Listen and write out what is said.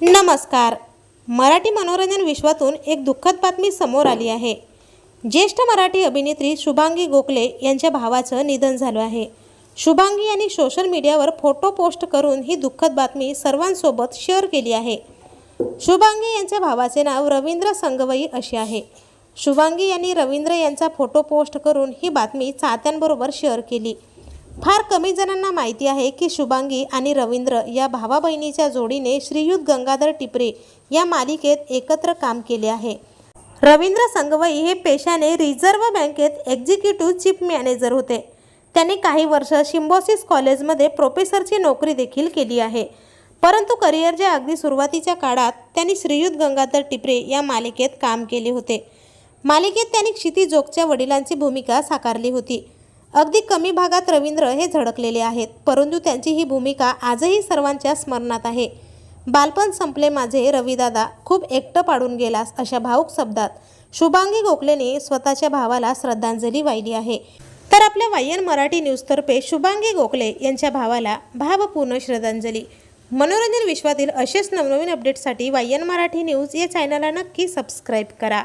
नमस्कार. मराठी मनोरंजन विश्वातून एक दुःखद बातमी समोर आली आहे. ज्येष्ठ मराठी अभिनेत्री शुभांगी गोखले यांच्या भावाचं निधन झालं आहे. शुभांगी यांनी सोशल मीडियावर फोटो पोस्ट करून ही दुःखद बातमी सर्वांसोबत शेअर केली आहे. शुभांगी यांच्या भावाचे नाव रवींद्र संगवई असे आहे. शुभांगी यांनी रवींद्र यांचा फोटो पोस्ट करून ही बातमी चाहत्यांबरोबर शेअर केली. फार कमी जणांना माहिती आहे की शुभांगी आणि रवींद्र या भावा बहिणीच्या जोडीने श्रीयुत गंगाधर टिपरे या मालिकेत एकत्र काम केले आहे. रवींद्र संगवई हे पेशाने रिझर्व्ह बँकेत एक्झिक्युटिव्ह चीफ मॅनेजर होते. त्यांनी काही वर्ष शिम्बॉसिस कॉलेजमध्ये प्रोफेसरची नोकरी देखील केली आहे. परंतु करिअरच्या अगदी सुरुवातीच्या काळात त्यांनी श्रीयुत गंगाधर टिपरे या मालिकेत काम केले होते. मालिकेत त्यांनी क्षिती जोगच्या वडिलांची भूमिका साकारली होती. अगदी कमी भागात रवींद्र हे झळकलेले आहेत परंतु त्यांची ही भूमिका आजही सर्वांच्या स्मरणात आहे. बालपण संपले माझे रविदादा खूप एकटं पाडून गेलास अशा भाऊक शब्दात. शुभांगी गोखलेने स्वतःच्या भावाला श्रद्धांजली वाहिली आहे. तर आपल्या वायन मराठी न्यूजतर्फे शुभांगी गोखले यांच्या भावाला भावपूर्ण श्रद्धांजली. मनोरंजन विश्वातील असेच नवनवीन अपडेट्ससाठी वायन मराठी न्यूज या चॅनलला नक्की सबस्क्राईब करा.